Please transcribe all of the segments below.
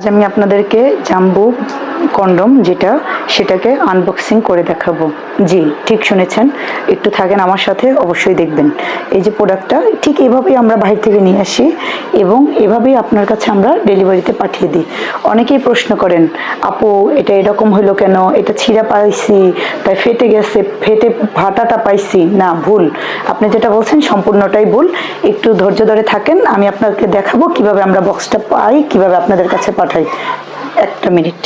আজ আমি আপনাদেরকে জাম্বু কন্ডম যেটা, সেটাকে আনবক্সিং করে দেখাবো। জি, ঠিক শুনেছেন। একটু থাকেন আমার সাথে, অবশ্যই দেখবেন। এই যে প্রোডাক্টটা ঠিক এভাবেই আমরা বাইরে থেকে নিয়ে আসি এবং এভাবেই আপনার কাছে আমরা ডেলিভারিতে পাঠিয়ে দিই। অনেকেই প্রশ্ন করেন, আপু, এটা এরকম হলো কেন? এটা ছিঁড়া পাইছি, তাই ফেটে গেছে, ফেটে ভাটাটা পাইছি। না, ভুল। আপনি যেটা বলছেন, সম্পূর্ণটাই ভুল। একটু ধৈর্য ধরে থাকেন, আমি আপনাকে দেখাবো কীভাবে আমরা বক্সটা পাই, কীভাবে আপনাদের কাছে পাঠাই। একটা মিনিট।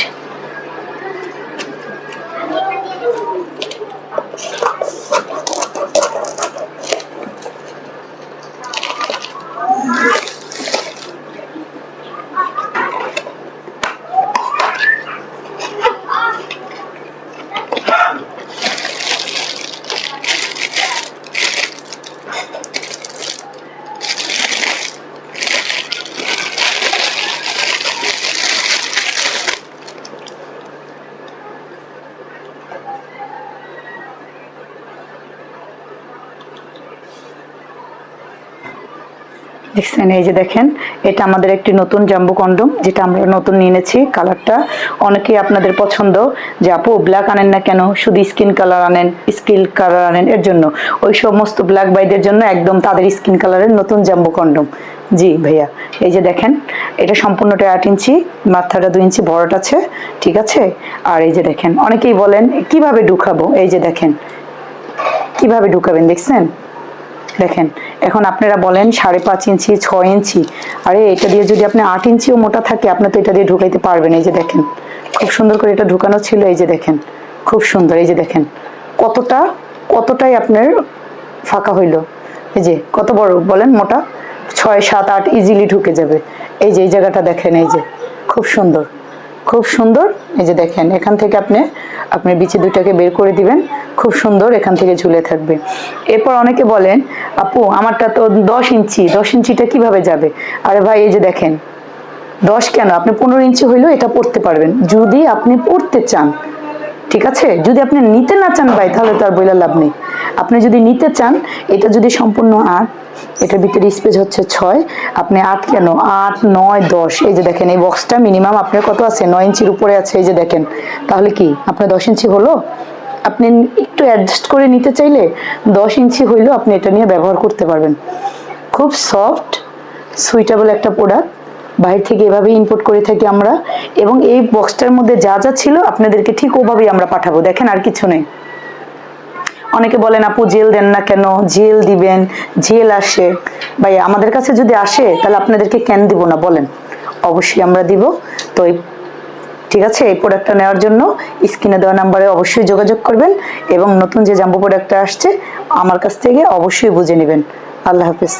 দেখছেন, এই যে দেখেন, এটা আমাদের একটি নতুন জাম্বু কন্ডম, যেটা আমরা নতুন নিয়ে এনেছি, কালারটা অনেকেই আপনাদের পছন্দ। যে আপু ব্ল্যাক আনেন না কেন? শুধু স্কিন কালার আনেন স্কিন কালার আনেন, এর জন্য। ওই সমস্ত ব্ল্যাক বাইদের জন্য একদম তাদের স্কিন কালারের নতুন জাম্বু কন্ডম। জি, ভাইয়া, এই যে দেখেন, এটা সম্পূর্ণটা আট ইঞ্চি, মাথাটা দুই ইঞ্চি বড়টা আছে, ঠিক আছে? আর এই যে দেখেন, অনেকেই বলেন, কীভাবে ঢুকাবো? এই যে দেখেন, কীভাবে ঢুকাবেন, দেখছেন? দেখেন এখন আপনারা বলেন সাড়ে পাঁচ ইঞ্চি, ছয় ইঞ্চি। আরে, এটা দিয়ে যদি আপনি আট ইঞ্চিও মোটা থাকে, আপনি তো এটা দিয়ে ঢুকাইতে পারবেন। এই যে দেখেন, খুব সুন্দর করে এটা ঢুকানো ছিল, এই যে দেখেন, খুব সুন্দর, এই যে দেখেন। কতটা, কতটাই আপনার ফাঁকা হইল। এই যে, কত বড়, বলেন মোটা? ছয়, সাত, আট ইজিলি ঢুকে যাবে। এই যে, এই জায়গাটা দেখেন, এই যে, খুব সুন্দর। খুব সুন্দর, এই যে দেখেন, এখান থেকে আপনি আপনি বিচি দুইটাকে বের করে দিবেন। খুব সুন্দর, এখান থেকে ঝুলে থাকবে। এরপর অনেকে বলেন, আপু, আমারটা তো দশ ইঞ্চি, দশ ইঞ্চিটা কীভাবে যাবে? আরে ভাই, এই যে দেখেন, দশ কেন? আপনি পনেরো ইঞ্চি হইলেও এটা পড়তে পারবেন। যদি আপনি পড়তে চান, ঠিক আছে? যদি আপনি নিতে না চান ভাই, তাহলে তার বইলা লাভ নেই। আপনি যদি নিতে চান, এটা যদি সম্পূর্ণ আট, এটার ভিতরে স্পেস হচ্ছে ছয়, আপনি আট কেন? আট, নয়, দশ। এই যে দেখেন, এই বক্সটা মিনিমাম আপনার কত আছে? নয় ইঞ্চির উপরে আছে, এই যে দেখেন। তাহলে কি? আপনার দশ ইঞ্চি হলো? আপনি একটু অ্যাডজাস্ট করে নিতে চাইলে দশ ইঞ্চি হইলেও আপনি এটা নিয়ে ব্যবহার করতে পারবেন। খুব সফট সুইটেবল একটা প্রোডাক্ট বাইরে থেকে এভাবেই ইম্পোর্ট করে থাকি আমরা। এবং এই বক্সটার মধ্যে যা যা ছিল আপনাদেরকে ঠিক ওভাবেই আমরা পাঠাবো। দেখেন আর কিছু নেই। অনেকে বলেন, আপু, জেল দেন না কেন? জেল দিবেন, জেল আসে। ভাই, আমাদের কাছে যদি আসে, তাহলে আপনাদেরকে কেন দিব না? বলেন। অবশ্যই আমরা দিব। তো এই ঠিক আছে? এই প্রোডাক্টটা নেওয়ার জন্য স্ক্রিনে দেওয়া নাম্বারে অবশ্যই যোগাযোগ করবেন এবং নতুন যে জাম্বো প্রোডাক্টটা আসছে, আমার কাছ থেকে অবশ্যই বুঝে নেবেন। আল্লাহ হাফিজ।